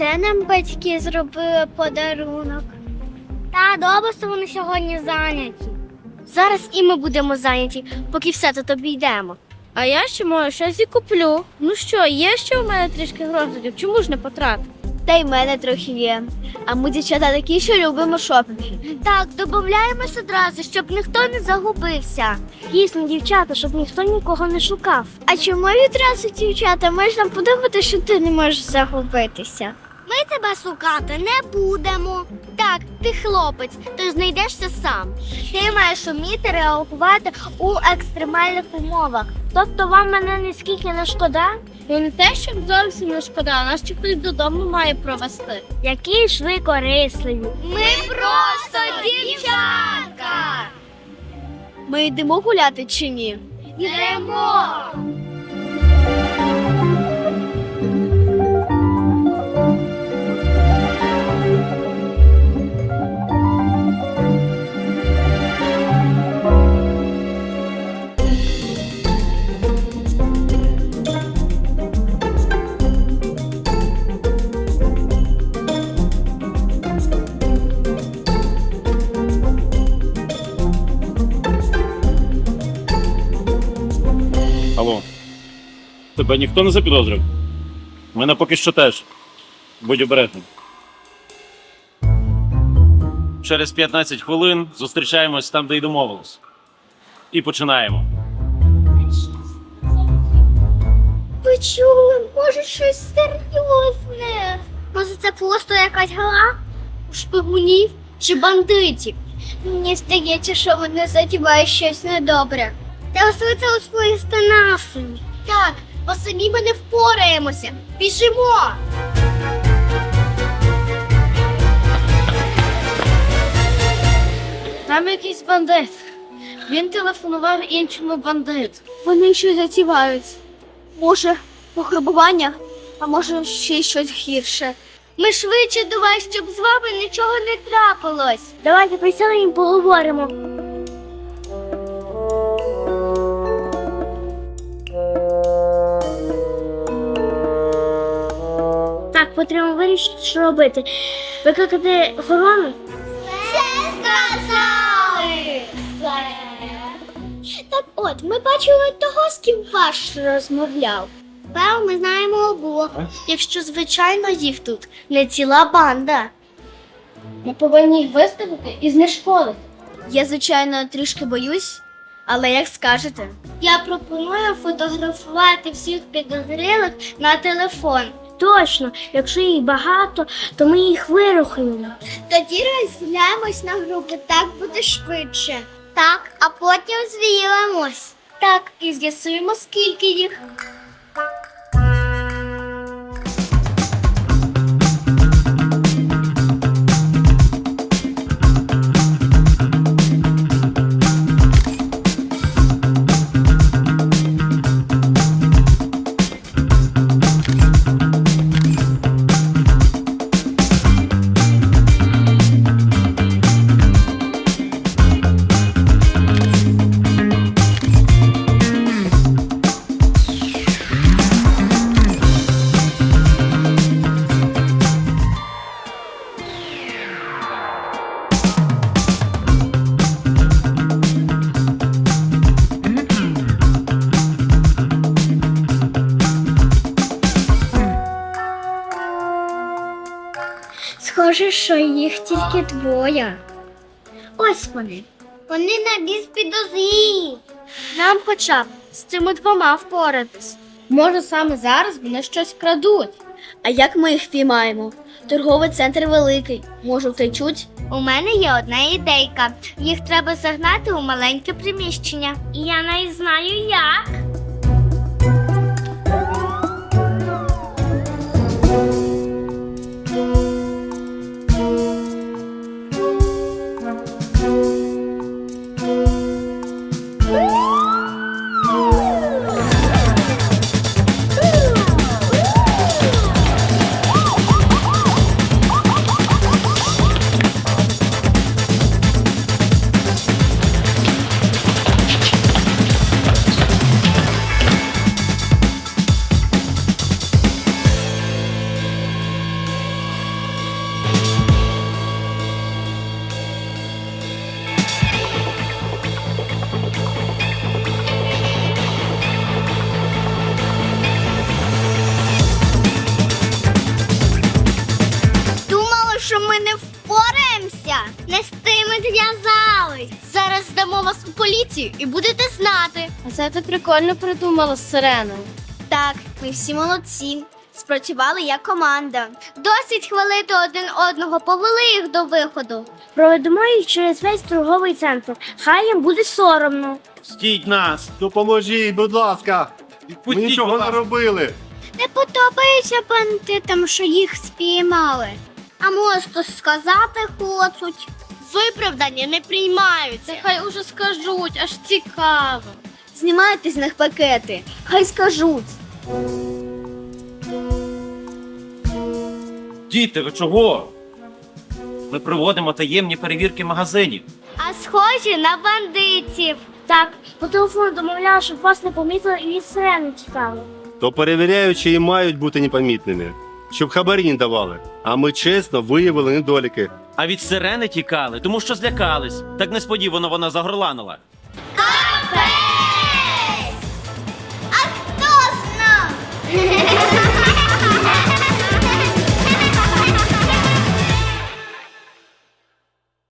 Це нам батьки зробили подарунок. Та добре, що вони сьогодні зайняті. Зараз і ми будемо зайняті, поки все тут обійдемо. А я ще може щось і куплю. Ну що, є ще у мене трішки грошей, чому ж не потратити? Та й мене трохи є. А ми, дівчата, такі, що любимо шопінги. Так, додаємось одразу, щоб ніхто не загубився. Дійсно, дівчата, щоб ніхто нікого не шукав. А чому відразу, дівчата, можна подумати, що ти не можеш загубитися? Ми тебе шукати не будемо. Так, ти хлопець, тож знайдешся сам. Ти маєш вміти реагувати у екстремальних умовах. Тобто вам мене ніскільки не шкода? Ну не те, щоб зовсім не шкода, нас ще хтось додому має провести. Які ж ви корисливі. Ми просто дівчатка. Ми йдемо гуляти чи ні? Йдемо. Тебе ніхто не запідозрив? Мене поки що теж. Будь обережним. Через 15 хвилин зустрічаємось там, де й домовились. І починаємо. Ви чули, може щось серйозне. Може, це просто якась гра шпигунів чи бандитів. Мені здається, що вони задівають щось недобре. Та освіти розповісти насим. Так, бо самі ми не впораємося. Біжимо. Там якийсь бандит. Він телефонував іншому бандиту. Вони щось затівають. Може, пограбування, а може ще щось гірше. Ми швидше давай, щоб з вами нічого не трапилось. Давайте присядемо і поговоримо. Потрібно вирішити, що робити. Викликати охорону? Все сказали! Так от, ми бачили того, з ким ваш розмовляв. Певно, ми знаємо обох. Якщо, звичайно, їх тут не ціла банда. Ми повинні їх виставити і знешкодити. Я, звичайно, трішки боюсь, але як скажете. Я пропоную фотографувати всіх підозрілих на телефон. Точно, якщо їх багато, то ми їх вирухаємо. Тоді розділяємось на групи, так буде швидше. Так, а потім звіримось. Так, і з'ясуємо, скільки їх. Схоже, що їх тільки двоє. Ось вони. Вони на біс підозрі. Нам хоча б з цими двома впоратись. Може, саме зараз вони щось крадуть. А як ми їх впіймаємо? Торговий центр великий. Може, втечуть? У мене є одна ідейка. Їх треба загнати у маленьке приміщення. І я навіть знаю як. Вас у поліцію і будете знати. А це ти прикольно придумала з сиреною. Так, ми всі молодці. Спрацювали як команда. Досить хвалити один одного, повели їх до виходу. Проведемо їх через весь торговий центр. Хай їм буде соромно. Стіть нас! Допоможіть, будь ласка. Ми Відпустіть, нічого не робили. Не подобається бандитам, що їх спіймали. А можете сказати хочуть. Виправдання не приймаються. Хай уже скажуть, аж цікаво. Знімайте з них пакети, хай скажуть. Діти, ви чого? Ми проводимо таємні перевірки магазинів. А схожі на бандитів. Так, по телефону домовляла, щоб вас не помітили і від сирени тікали. То перевіряючі і мають бути непомітними, щоб хабарі не давали. А ми чесно виявили недоліки. А від сирени тікали, тому що злякались. Так несподівано вона загорланила. Капець! А хто з нами?